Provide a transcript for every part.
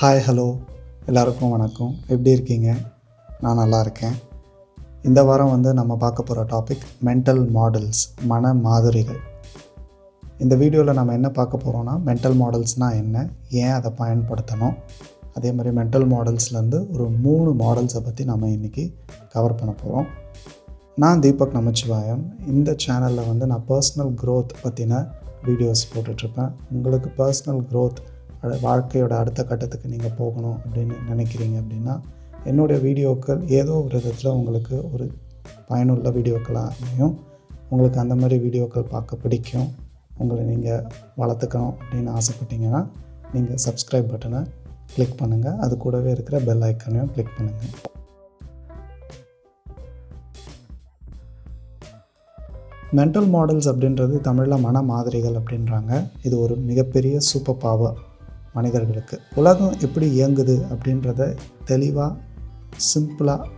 Hi hello எல்லாருக்கும் வணக்கம். எப்படி இருக்கீங்க? நான் நல்லா இருக்கேன். இந்த வாரம் வந்து நம்ம பார்க்க போகிற டாபிக் மென்டல் மாடல்ஸ் மன மாதிரிகள். இந்த வீடியோவில் நம்ம என்ன பார்க்க போகிறோம்னா மென்டல் மாடல்ஸ்னால் என்ன? ஏன் அதை பயன்படுத்தணும்? அதே மாதிரி மென்டல் மாடல்ஸ்லேருந்து ஒரு மூணு மாடல்ஸை பற்றி நம்ம இன்றைக்கி கவர் பண்ண போகிறோம் நான் தீபக் நமச்சிவாயம். இந்த சேனலில் வந்து நான் பர்சனல் க்ரோத் பற்றின வீடியோஸ் போட்டுட்ருப்பேன் உங்களுக்கு பர்சனல் க்ரோத் வாழ்க்கையோட அடுத்த கட்டத்துக்கு நீங்கள் போகணும் அப்படின்னு நினைக்கிறீங்க அப்படின்னா என்னுடைய வீடியோக்கள் ஏதோ ஒரு விதத்தில் உங்களுக்கு ஒரு பயனுள்ள வீடியோக்களாக அமையும் உங்களுக்கு அந்த மாதிரி வீடியோக்கள் பார்க்க பிடிக்கும் உங்களை நீங்கள் வளர்த்துக்கணும் அப்படின்னு ஆசைப்பட்டீங்கன்னா நீங்கள் சப்ஸ்கிரைப் பட்டனை கிளிக் பண்ணுங்கள் அது கூடவே இருக்கிற பெல் ஐக்கனையும் கிளிக் பண்ணுங்கள் மென்டல் மாடல்ஸ் அப்படின்றது தமிழில் மன மாதிரிகள் அப்படின்றாங்க. இது ஒரு மிகப்பெரிய சூப்பர் பவர் மனிதர்களுக்கு. உலகம் எப்படி இயங்குது அப்படின்றத தெளிவாக சிம்பிளாக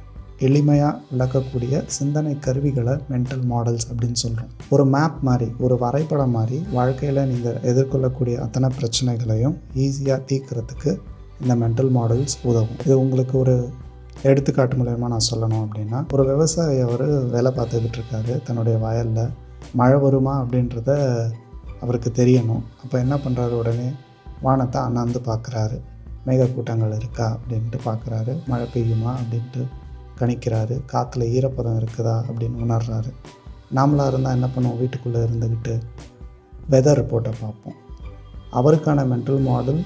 எளிமையாக விளக்கக்கூடிய சிந்தனை கருவிகளை மென்டல் மாடல்ஸ் அப்படின்னு சொல்கிறோம் ஒரு மேப் மாதிரி ஒரு வரைபடம் மாதிரி வாழ்க்கையில் நீங்கள் எதிர்கொள்ளக்கூடிய அத்தனை பிரச்சனைகளையும் ஈஸியாக தீர்க்கறதுக்கு இந்த மென்டல் மாடல்ஸ் உதவும். இது உங்களுக்கு ஒரு எடுத்துக்காட்டு மூலயமா நான் சொல்லணும் அப்படின்னா ஒரு விவசாயி அவர் வேலை பார்த்துக்கிட்டு இருக்காரு. தன்னுடைய வயலில் மழை வருமா அப்படின்றத அவருக்கு தெரியணும். அப்போ என்ன பண்ணுறாரு உடனே? வானத்தை அண்ணாந்து பார்க்குறாரு. மேகக்கூட்டங்கள் இருக்கா அப்படின்ட்டு பார்க்குறாரு. மழை பெய்யுமா அப்படின்ட்டு கணிக்கிறாரு. காற்றுல ஈரப்பதம் இருக்குதா அப்படின்னு உணர்றாரு. நாமளாக இருந்தால் என்ன பண்ணுவோம்? வீட்டுக்குள்ளே இருந்துக்கிட்டு வெதர் ரிப்போர்ட்டை பார்ப்போம். அவருக்கான மென்டல் மாடல்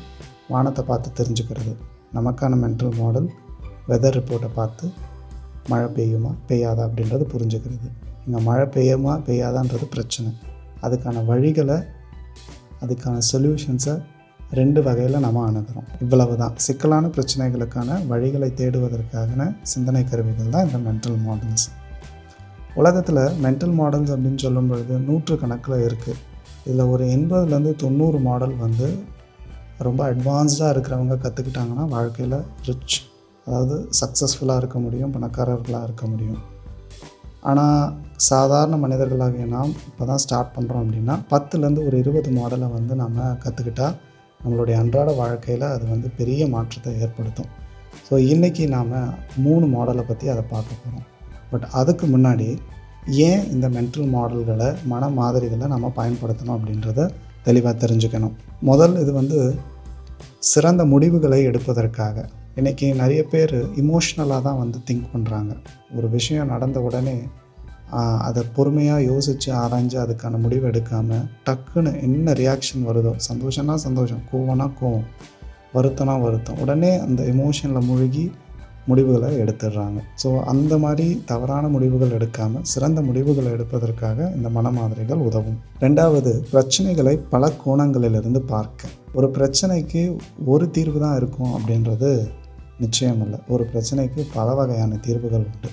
வானத்தை பார்த்து தெரிஞ்சுக்கிறது. நமக்கான மென்டல் மாடல் வெதர் ரிப்போர்ட்டை பார்த்து மழை பெய்யுமா பெய்யாதா அப்படின்றது புரிஞ்சுக்கிறது. இங்கே மழை பெய்யுமா பெய்யாதான்றது பிரச்சனை. அதுக்கான வழிகளை அதுக்கான சொல்யூஷன்ஸை ரெண்டு வகையில் நம்ம அணுகிறோம். இவ்வளவு தான் சிக்கலான பிரச்சனைகளுக்கான வழிகளை தேடுவதற்கான சிந்தனை கருவிகள் தான் இந்த மென்டல் மாடல்ஸ் உலகத்தில் மென்டல் மாடல்ஸ் அப்படின்னு சொல்லும் பொழுது நூற்று கணக்கில் இருக்குது இதில் ஒரு எண்பதுலேருந்து தொண்ணூறு மாடல் வந்து ரொம்ப அட்வான்ஸ்டாக இருக்கிறவங்க கற்றுக்கிட்டாங்கன்னா வாழ்க்கையில் ரிச் அதாவது சக்ஸஸ்ஃபுல்லாக இருக்க முடியும் பணக்காரர்களாக இருக்க முடியும். ஆனால் சாதாரண மனிதர்களாகிய நாம் இப்போ தான் ஸ்டார்ட் பண்ணுறோம் அப்படின்னா பத்துலேருந்து ஒரு இருபது மாடலை வந்து நம்ம கற்றுக்கிட்டா நம்மளுடைய அன்றாட வாழ்க்கையில் அது வந்து பெரிய மாற்றத்தை ஏற்படுத்தும். ஸோ இன்றைக்கி நாம் மூணு மாடலை பற்றி அதை பார்க்க போகிறோம் பட் அதுக்கு முன்னாடி ஏன் இந்த மென்டல் மாடல்களை மன மாதிரிகளை நம்ம பயன்படுத்தணும் அப்படின்றத தெளிவாக தெரிஞ்சுக்கணும். முதல் இது வந்து சிறந்த முடிவுகளை எடுப்பதற்காக. இன்றைக்கி நிறைய பேர் இமோஷ்னலாக தான் வந்து திங்க் பண்ணுறாங்க ஒரு விஷயம் நடந்த உடனே அதை பொறுமையாக யோசித்து ஆராய்ஞ்சு அதுக்கான முடிவு எடுக்காமல் டக்குன்னு என்ன ரியாக்ஷன் வருதோ சந்தோஷம்னா சந்தோஷம் கோவம்னா கோவம் வருத்தம்னா வருத்தம் உடனே அந்த எமோஷனில் மூழ்கி முடிவுகளை எடுத்துடுறாங்க. ஸோ அந்த மாதிரி தவறான முடிவுகள் எடுக்காமல் சிறந்த முடிவுகளை எடுப்பதற்காக இந்த மனமாதிரிகள் உதவும். ரெண்டாவது பிரச்சனைகளை பல கோணங்களிலிருந்து பார்க்க. ஒரு பிரச்சனைக்கு ஒரு தீர்வு தான் இருக்கும் அப்படின்றது நிச்சயம் இல்லை ஒரு பிரச்சனைக்கு பல வகையான தீர்வுகள் உண்டு.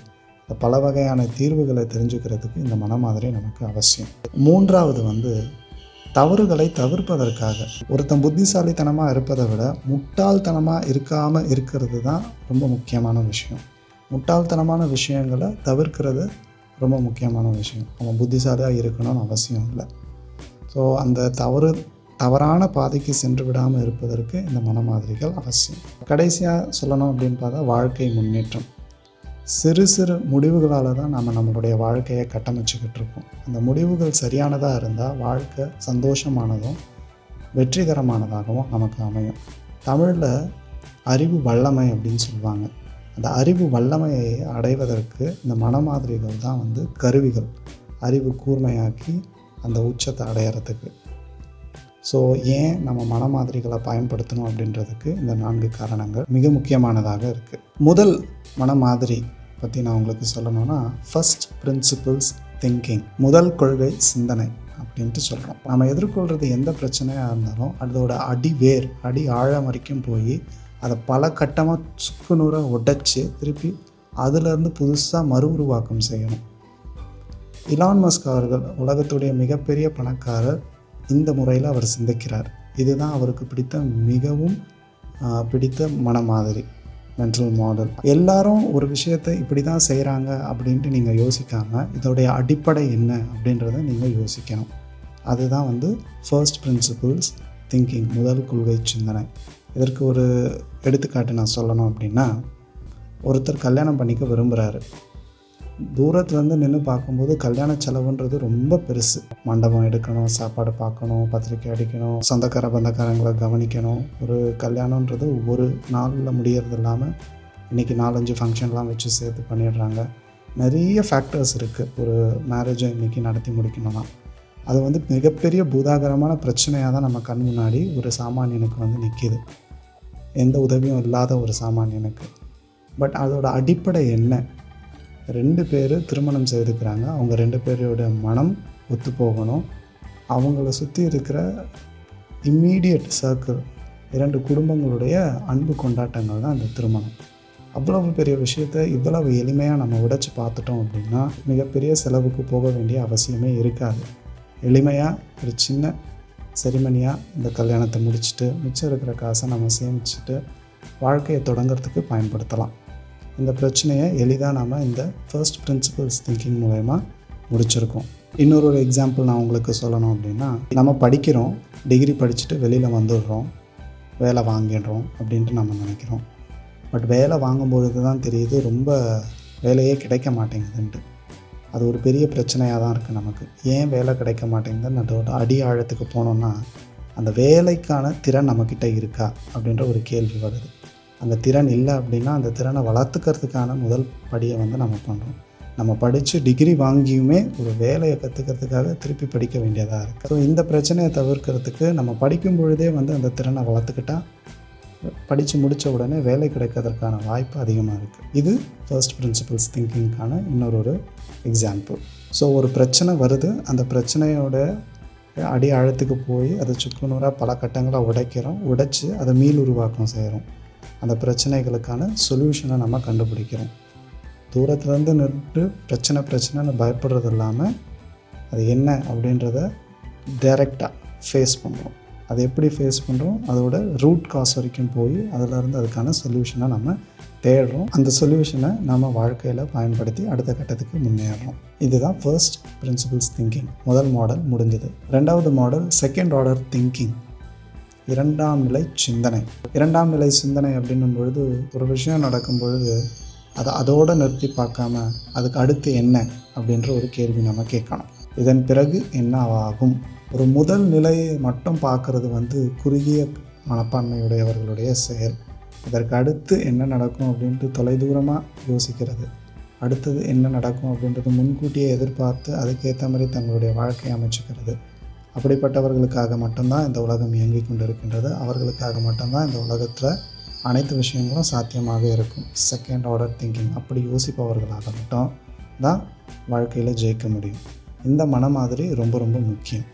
பல வகையான தீர்வுகளை தெரிஞ்சுக்கிறதுக்கு இந்த மனமாதிரி நமக்கு அவசியம். மூன்றாவது வந்து தவறுகளை தவிர்ப்பதற்காக. ஒருத்தன் புத்திசாலித்தனமாக இருப்பதை விட முட்டாள்தனமாக இருக்காமல் இருக்கிறது தான் ரொம்ப முக்கியமான விஷயம். முட்டாள்தனமான விஷயங்களை தவிர்க்கிறது ரொம்ப முக்கியமான விஷயம். அவன் புத்திசாலியாக இருக்கணும்னு அவசியம் இல்லை. ஸோ அந்த தவறு தவறான பாதைக்கு சென்று விடாமல் இருப்பதற்கு இந்த மனமாதிரிகள் அவசியம். கடைசியாக சொல்லணும் அப்படின்னு பார்த்தா வாழ்க்கை முன்னேற்றம். சிறு சிறு முடிவுகளால் தான் நம்ம நம்மளுடைய வாழ்க்கையை கட்டமைச்சிக்கிட்டு இருக்கோம் அந்த முடிவுகள் சரியானதாக இருந்தால் வாழ்க்கை சந்தோஷமானதும் வெற்றிகரமானதாகவும் நமக்கு அமையும். தமிழில் அறிவு வல்லமை அப்படின்னு சொல்லுவாங்க. அந்த அறிவு வல்லமையை அடைவதற்கு இந்த மனமாதிரிகள் தான் வந்து கருவிகள். அறிவு கூர்மையாக்கி அந்த உச்சத்தை அடையிறதுக்கு. ஸோ ஏன் நம்ம மனமாதிரிகளை பயன்படுத்தணும் அப்படின்றதுக்கு இந்த நான்கு காரணங்கள் மிக முக்கியமானதாக இருக்குது முதல் மனமாதிரி பற்றி நான் உங்களுக்கு சொல்லணும்னா ஃபஸ்ட் பிரின்சிபிள்ஸ் திங்கிங் முதல் கொள்கை சிந்தனை அப்படின்ட்டு சொல்கிறோம் நம்ம எதிர்கொள்கிறது எந்த பிரச்சனையாக இருந்தாலும் அதோட அடி வேர் அடி ஆழம் வரைக்கும் போய் அதை பல கட்டமாக சுக்குநூறாக உடைச்சி திருப்பி அதிலிருந்து புதுசாக மறு உருவாக்கம் செய்யணும். இலான் மஸ்க் அவர்கள் உலகத்துடைய மிகப்பெரிய பணக்காரர் இந்த முறையில் அவர் சிந்திக்கிறார். இதுதான் அவருக்கு பிடித்த மிகவும் பிடித்த மன மாதிரி. மென்டல் மாடல் எல்லாரும் ஒரு விஷயத்தை இப்படி தான் செய்கிறாங்க அப்படின்ட்டு நீங்கள் யோசிக்காமல் இதோடைய அடிப்படை என்ன அப்படின்றத நீங்கள் யோசிக்கணும். அதுதான் வந்து ஃபர்ஸ்ட் பிரின்சிபிள்ஸ் திங்கிங் முதல் கொள்கை சிந்தனை. இதற்கு ஒரு எடுத்துக்காட்டு நான் சொல்லணும் அப்படின்னா ஒருத்தர் கல்யாணம் பண்ணிக்க விரும்புகிறாரு தூரத்துலேருந்து நின்று பார்க்கும்போது கல்யாண செலவுன்றது ரொம்ப பெருசு. மண்டபம் எடுக்கணும் சாப்பாடு பார்க்கணும் பத்திரிக்கை அடிக்கணும் சொந்தக்கார பந்தக்காரங்களை கவனிக்கணும். ஒரு கல்யாணன்றது ஒரு நாளில் முடியறது இல்லாமல் இன்றைக்கி நாலஞ்சு ஃபங்க்ஷன்லாம் வச்சு சேர்த்து பண்ணிடுறாங்க. நிறைய ஃபேக்டர்ஸ் இருக்குது ஒரு மேரேஜை இன்றைக்கி நடத்தி முடிக்கணும்னா. அது வந்து மிகப்பெரிய பூதாகரமான பிரச்சனையாக தான் நம்ம கண் முன்னாடி ஒரு சாமானியனுக்கு வந்து நிற்கிது எந்த உதவியும் இல்லாத ஒரு சாமானியனுக்கு. பட் அதோட அடிப்படை என்ன? ரெண்டு பேர் திருமணம் செய்துக்கிறாங்க அவங்க ரெண்டு பேரோட மனம் ஒத்து போகணும். அவங்கள சுற்றி இருக்கிற இம்மீடியட் சர்க்கிள் இரண்டு குடும்பங்களுடைய அன்பு கொண்டாட்டங்கள் தான் அந்த திருமணம். அவ்வளவு பெரிய விஷயத்தை இவ்வளவு எளிமையாக நம்ம உடைச்சு பார்த்துட்டோம் அப்படின்னா மிகப்பெரிய செலவுக்கு போக வேண்டிய அவசியமே இருக்காது. எளிமையாக ஒரு சின்ன செரிமனியாக இந்த கல்யாணத்தை முடிச்சுட்டு மிச்சம் இருக்கிற காசை நம்ம சேமிச்சுட்டு வாழ்க்கையை தொடங்கிறதுக்கு பயன்படுத்தலாம். இந்த பிரச்சனையை எளிதாக நாம் இந்த ஃபர்ஸ்ட் பிரின்சிபல்ஸ் திங்கிங் மூலயமா முடிச்சிருக்கோம். இன்னொரு ஒரு எக்ஸாம்பிள் நான் உங்களுக்கு சொல்லணும் அப்படின்னா நம்ம படிக்கிறோம் டிகிரி படிச்சுட்டு வெளியில் வந்துடுறோம் வேலை வாங்கிடுறோம் அப்படின்ட்டு நம்ம நினைக்கிறோம். பட் வேலை வாங்கும்பொழுது தான் தெரியுது ரொம்ப வேலையே கிடைக்க மாட்டேங்குதுன்ட்டு. அது ஒரு பெரிய பிரச்சனையாக தான் இருக்குது நமக்கு. ஏன் வேலை கிடைக்க மாட்டேங்குதுன்னு அதோட அடி ஆழத்துக்கு போனோம்னா அந்த வேலைக்கான திறன் நம்மக்கிட்ட இருக்கா அப்படின்ற ஒரு கேள்வி வருது. அந்த திறன் இல்லை அப்படின்னா அந்த திறனை வளர்த்துக்கிறதுக்கான முதல் படியை வந்து நம்ம பண்ணுறோம் நம்ம படித்து டிகிரி வாங்கியுமே ஒரு வேலையை கற்றுக்கிறதுக்காக திருப்பி படிக்க வேண்டியதாக இருக்குது ஸோ இந்த பிரச்சனையை தவிர்க்கிறதுக்கு நம்ம படிக்கும் பொழுதே வந்து அந்த திறனை வளர்த்துக்கிட்டா படித்து முடித்த உடனே வேலை கிடைக்கிறதுக்கான வாய்ப்பு அதிகமாக இருக்குது இது ஃபர்ஸ்ட் பிரின்சிபல்ஸ் திங்கிங்க்கான இன்னொரு ஒரு எக்ஸாம்பிள் ஸோ ஒரு பிரச்சனை வருது அந்த பிரச்சனையோட அடி ஆழத்துக்கு போய் அதை சுக்குநூறாக பல கட்டங்களாக உடைக்கிறோம் உடைச்சி அதை மீள் உருவாக்கம் செய்கிறோம். அந்த பிரச்சனைகளுக்கான சொல்யூஷனை நம்ம கண்டுபிடிக்கிறோம். தூரத்துலேருந்து நின்று பிரச்சனை பிரச்சனைன்னு பயப்படுறது இல்லாமல் அது என்ன அப்படின்றத டைரெக்டாக ஃபேஸ் பண்ணுறோம் அதை எப்படி ஃபேஸ் பண்ணுறோம் அதோட ரூட் காஸ் வரைக்கும் போய் அதிலேருந்து அதுக்கான சொல்யூஷனை நம்ம தேடுறோம். அந்த சொல்யூஷனை நம்ம வாழ்க்கையில் பயன்படுத்தி அடுத்த கட்டத்துக்கு முன்னேறோம் இதுதான் ஃபர்ஸ்ட் பிரின்சிபல்ஸ் திங்கிங் முதல் மாடல் முடிஞ்சது. ரெண்டாவது மாடல் செகண்ட் ஆர்டர் திங்கிங் இரண்டாம் நிலை சிந்தனை. இரண்டாம் நிலை சிந்தனை அப்படின்னும் பொழுது ஒரு விஷயம் நடக்கும் பொழுது அதை அதோடு நிறுத்தி பார்க்காம அதுக்கு அடுத்து என்ன அப்படின்ற ஒரு கேள்வி நம்ம கேட்கணும். இதன் பிறகு என்ன ஆகும் ஒரு முதல் நிலையை மட்டும் பார்க்குறது வந்து குறுகிய மனப்பான்மையுடையவர்களுடைய செயல். இதற்கு அடுத்து என்ன நடக்கும் அப்படின்ட்டு தொலைதூரமாக யோசிக்கிறது. அடுத்தது என்ன நடக்கும் அப்படின்றது முன்கூட்டியே எதிர்பார்த்து அதுக்கேற்ற மாதிரி தங்களுடைய வாழ்க்கையை அமைச்சுக்கிறது. அப்படிப்பட்டவர்களுக்காக மட்டும்தான் இந்த உலகம் இயங்கி கொண்டு இருக்கின்றது அவர்களுக்காக மட்டும்தான் இந்த உலகத்தில் அனைத்து விஷயங்களும் சாத்தியமாக இருக்கும். செகண்ட் ஆர்டர் திங்கிங் அப்படி யோசிப்பவர்களாக மட்டும் தான் வாழ்க்கையில் ஜெயிக்க முடியும். இந்த மன மாதிரி ரொம்ப ரொம்ப முக்கியம்.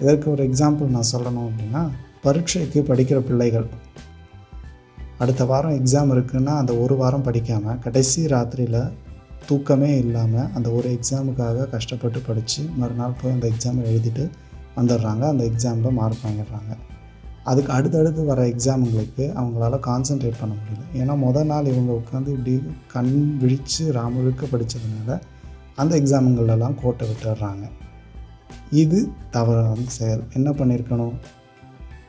இதற்கு ஒரு எக்ஸாம்பிள் நான் சொல்லணும் அப்படின்னா பரீட்சைக்கு படிக்கிற பிள்ளைகள். அடுத்த வாரம் எக்ஸாம் இருக்குன்னா அந்த ஒரு வாரம் படிக்காமல் கடைசி ராத்திரியில் தூக்கமே இல்லாமல் அந்த ஒரு எக்ஸாமுக்காக கஷ்டப்பட்டு படித்து மறுநாள் போய் அந்த எக்ஸாமை எழுதிட்டு வந்துடுறாங்க. அந்த எக்ஸாமில் மார்க் வாங்கிடுறாங்க. அதுக்கு அடுத்தடுத்து வர எக்ஸாமுங்களுக்கு அவங்களால கான்சென்ட்ரேட் பண்ண முடியல. ஏன்னா மொதல் நாள் இவங்க உட்காந்து இப்படி கண் விழித்து ராமுழுக்க படித்ததுனால அந்த எக்ஸாமுங்களெல்லாம் கோட்டை விட்டுடுறாங்க. இது தவறான செயல். என்ன பண்ணியிருக்கணும்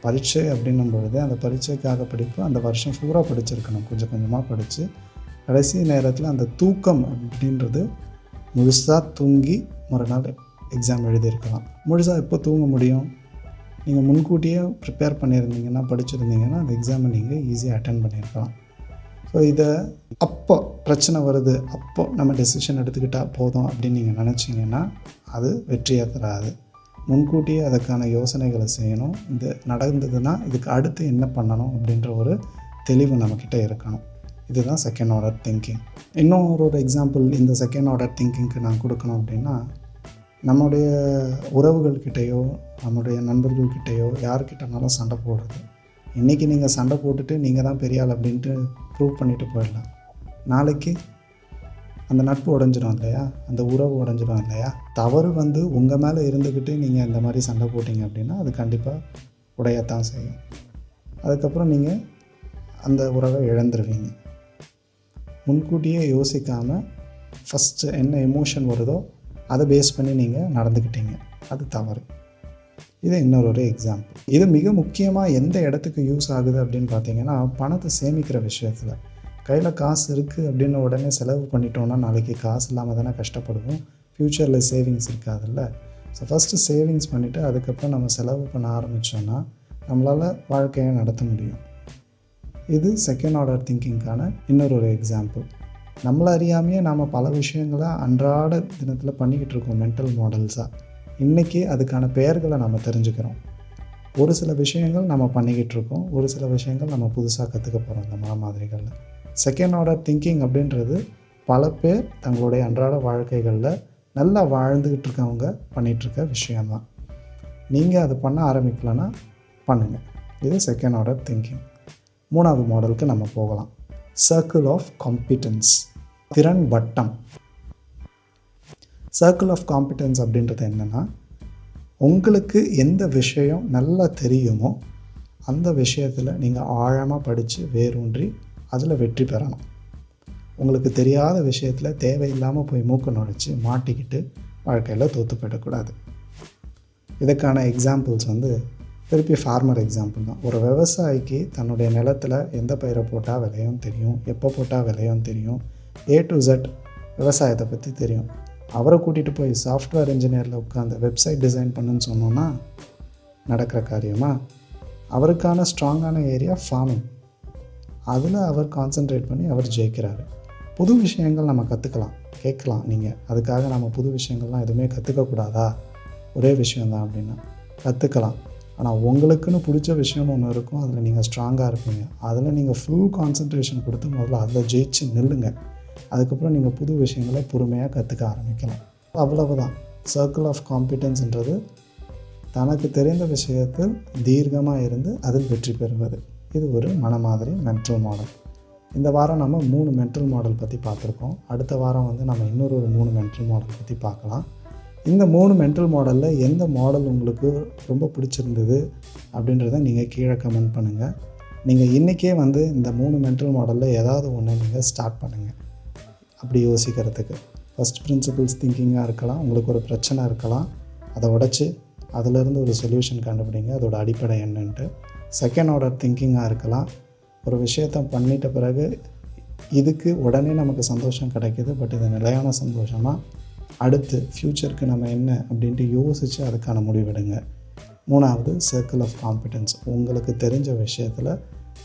பரீட்சை அப்படின்னும் பொழுது அந்த பரீட்சைக்காக படிப்பு அந்த வருஷம் பூரா படிச்சிருக்கணும். கொஞ்சம் கொஞ்சமாக படித்து கடைசி நேரத்தில் அந்த தூக்கம் அப்படின்றது முழுசாக தூங்கி மறுநாள் எக்ஸாம் எழுதியிருக்கலாம். முழுசாக எப்போ தூங்க முடியும்? நீங்கள் முன்கூட்டியே ப்ரிப்பேர் பண்ணியிருந்தீங்கன்னா படிச்சிருந்தீங்கன்னா அந்த எக்ஸாமை நீங்கள் ஈஸியாக அட்டன் பண்ணியிருக்கலாம். ஸோ இதை அப்போ பிரச்சனை வருது அப்போ நம்ம டெசிஷன் எடுத்துக்கிட்டால் போதும் அப்படின்னு நீங்கள் நினச்சிங்கன்னா அது வெற்றியாக தராது முன்கூட்டியே அதுக்கான யோசனைகளை செய்யணும். இது நடந்ததுன்னா இதுக்கு அடுத்து என்ன பண்ணணும் அப்படின்ற ஒரு தெளிவு நம்மக்கிட்ட இருக்கணும். இதுதான் செகண்ட் ஆர்டர் திங்கிங் இன்னும் ஒரு ஒரு எக்ஸாம்பிள் இந்த செகண்ட் ஆர்டர் திங்கிங்க்கு நான் கொடுக்கணும் அப்படின்னா நம்முடைய உறவுகள்கிட்டேயோ நம்முடைய நண்பர்கள்கிட்டேயோ யார்கிட்டனாலும் சண்டை போடுறது. இன்றைக்கி நீங்கள் சண்டை போட்டுட்டு நீங்கள் தான் பெரிய ஆள் அப்படின்ட்டு ப்ரூவ் பண்ணிட்டு போயிடலாம். நாளைக்கு அந்த நட்பு உடஞ்சிடும் இல்லையா? அந்த உறவு உடஞ்சிடும் இல்லையா? தவறு வந்து உங்கள் மேலே இருந்துக்கிட்டு நீங்கள் இந்த மாதிரி சண்டை போட்டிங்க அப்படின்னா அது கண்டிப்பாக உடையத்தான் செய்யும். அதுக்கப்புறம் நீங்கள் அந்த உறவை இழந்துருவீங்க. முன்கூட்டியே யோசிக்காமல் ஃபஸ்ட்டு என்ன எமோஷன் வருதோ அதை பேஸ் பண்ணி நீங்கள் நடந்துக்கிட்டீங்க. அது தவறு. இது இன்னொரு ஒரு எக்ஸாம்பிள் இது மிக முக்கியமாக எந்த இடத்துக்கு யூஸ் ஆகுது அப்படின்னு பார்த்தீங்கன்னா பணத்தை சேமிக்கிற விஷயத்தில். கையில் காசு இருக்குது அப்படின்னு உடனே செலவு பண்ணிட்டோன்னா நாளைக்கு காசு இல்லாமல் தானே கஷ்டப்படுவோம். ஃப்யூச்சரில் சேவிங்ஸ் இருக்காதுல்ல. ஸோ ஃபஸ்ட்டு சேவிங்ஸ் பண்ணிவிட்டு அதுக்கப்புறம் நம்ம செலவு பண்ண ஆரம்பித்தோன்னா நம்மளால் வாழ்க்கையை நடத்த முடியும். இது செகண்ட் ஆர்டர் திங்கிங்க்கான இன்னொரு ஒரு எக்ஸாம்பிள் நம்மளை அறியாமையே நாம் பல விஷயங்களை அன்றாட தினத்தில் பண்ணிக்கிட்டு இருக்கோம் மென்டல் மாடல்ஸாக இன்றைக்கி அதுக்கான பெயர்களை நம்ம தெரிஞ்சுக்கிறோம். ஒரு சில விஷயங்கள் நம்ம பண்ணிக்கிட்டு இருக்கோம். ஒரு சில விஷயங்கள் நம்ம புதுசாக கற்றுக்க போகிறோம் இந்த மன மாதிரிகளில். செகண்ட் ஆர்டர் திங்கிங் அப்படின்றது பல பேர் தங்களுடைய அன்றாட வாழ்க்கைகளில் நல்லா வாழ்ந்துக்கிட்டு இருக்கவங்க பண்ணிகிட்ருக்க விஷயந்தான் நீங்கள் அது பண்ண ஆரம்பிக்கலன்னா பண்ணுங்கள் இது செகண்ட் ஆர்டர் திங்கிங் மூணாவது மாடலுக்கு நம்ம போகலாம். சர்க்கிள் ஆஃப் காம்பிட்டன்ஸ் திறன் வட்டம். சர்க்கிள் ஆஃப் காம்பிட்டன்ஸ் அப்படின்றது என்னென்னா உங்களுக்கு எந்த விஷயம் நல்லா தெரியுமோ அந்த விஷயத்தில் நீங்கள் ஆழமாக படித்து வேரூன்றி அதில் வெற்றி பெறணும். உங்களுக்கு தெரியாத விஷயத்தில் தேவையில்லாமல் போய் மூக்க நுழைச்சி மாட்டிக்கிட்டு வாழ்க்கையில் தோற்று போயிடக்கூடாது. இதுக்கான எக்ஸாம்பிள்ஸ் வந்து திருப்பி ஃபார்மர் எக்ஸாம்பிள் தான். ஒரு விவசாயிக்கு தன்னுடைய நிலத்தில் எந்த பயிரை போட்டால் விளையும் தெரியும் எப்போ போட்டால் விளையும் தெரியும் ஏ டு ஜெட் விவசாயத்தை பற்றி தெரியும். அவரை கூட்டிகிட்டு போய் சாஃப்ட்வேர் இன்ஜினியரில் உட்காந்து வெப்சைட் டிசைன் பண்ணுன்னு சொன்னோன்னா நடக்கிற காரியமா? அவருக்கான ஸ்ட்ராங்கான ஏரியா ஃபார்மிங் அதில் அவர் கான்சென்ட்ரேட் பண்ணி அவர் ஜெயிக்கிறாரு. புது விஷயங்கள் நம்ம கற்றுக்கலாம் கேட்கலாம் நீங்கள் அதுக்காக நம்ம புது விஷயங்கள்லாம் எதுவுமே கற்றுக்கக்கூடாதா ஒரே விஷயந்தான் அப்படின்னா. கற்றுக்கலாம் ஆனால் உங்களுக்குன்னு பிடிச்ச விஷயம்னு ஒன்று இருக்கும் அதில் நீங்கள் ஸ்ட்ராங்காக இருப்பீங்க. அதில் நீங்கள் ஃபுல் கான்சன்ட்ரேஷன் கொடுத்து முதல்ல அதில் ஜெயிச்சு நில்லுங்க. அதுக்கப்புறம் நீங்கள் புது விஷயங்களை பொறுமையாக கற்றுக்க ஆரம்பிக்கலாம். அவ்வளவுதான். சர்க்கிள் ஆஃப் காம்பிட்டன்ஸ்ன்றது தனக்கு தெரிந்த விஷயத்தில் தீர்க்கமாக இருந்து அதில் வெற்றி பெறுவது. இது ஒரு மனமாதிரி மென்டல் மாடல் இந்த வாரம் நம்ம மூணு மென்டல் மாடல் பற்றி பார்த்துருக்கோம். அடுத்த வாரம் வந்து நம்ம இன்னொரு ஒரு மூணு மென்டல் மாடல் பற்றி பார்க்கலாம். இந்த மூணு மென்டல் மாடலில் எந்த மாடல் உங்களுக்கு ரொம்ப பிடிச்சிருந்தது அப்படின்றத நீங்கள் கீழே கமெண்ட் பண்ணுங்கள் நீங்கள் இன்றைக்கே வந்து இந்த மூணு மென்டல் மாடலில் ஏதாவது ஒன்று நீங்கள் ஸ்டார்ட் பண்ணுங்கள் அப்படி யோசிக்கிறதுக்கு. ஃபஸ்ட் பிரின்சிபிள்ஸ் திங்கிங்காக இருக்கலாம் உங்களுக்கு ஒரு பிரச்சனை இருக்கலாம் அதை உடச்சி அதிலிருந்து ஒரு சொல்யூஷன் கண்டுபிடிங்க அதோட அடிப்படை என்னன்ட்டு. செகண்ட் ஆர்டர் திங்கிங்காக இருக்கலாம் ஒரு விஷயத்தை பண்ணிட்ட பிறகு இதுக்கு உடனே நமக்கு சந்தோஷம் கிடைக்கிது பட் இது நிலையான சந்தோஷமாக அடுத்து ஃப்யூச்சருக்கு நம்ம என்ன அப்படின்ட்டு யோசித்து அதுக்கான முடிவெடுங்க. மூணாவது சர்க்கிள் ஆஃப் காம்பிடன்ஸ் உங்களுக்கு தெரிஞ்ச விஷயத்தில்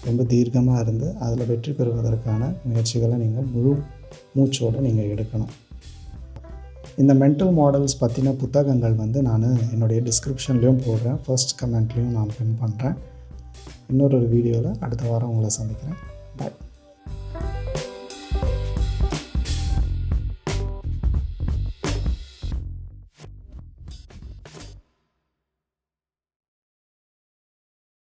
ரொம்ப தீர்க்கமாக இருந்து அதில் வெற்றி பெறுவதற்கான முயற்சிகளை நீங்கள் முழு மூச்சோடு நீங்கள் எடுக்கணும். இந்த மென்டல் மாடல்ஸ் பற்றின புத்தகங்கள் வந்து நான் என்னுடைய டிஸ்கிரிப்ஷன்லேயும் போடுறேன். ஃபர்ஸ்ட் கமெண்ட்லேயும் நான் பின் பண்ணுறேன் இன்னொரு வீடியோவில் அடுத்த வாரம் உங்களை சந்திக்கிறேன். பாய்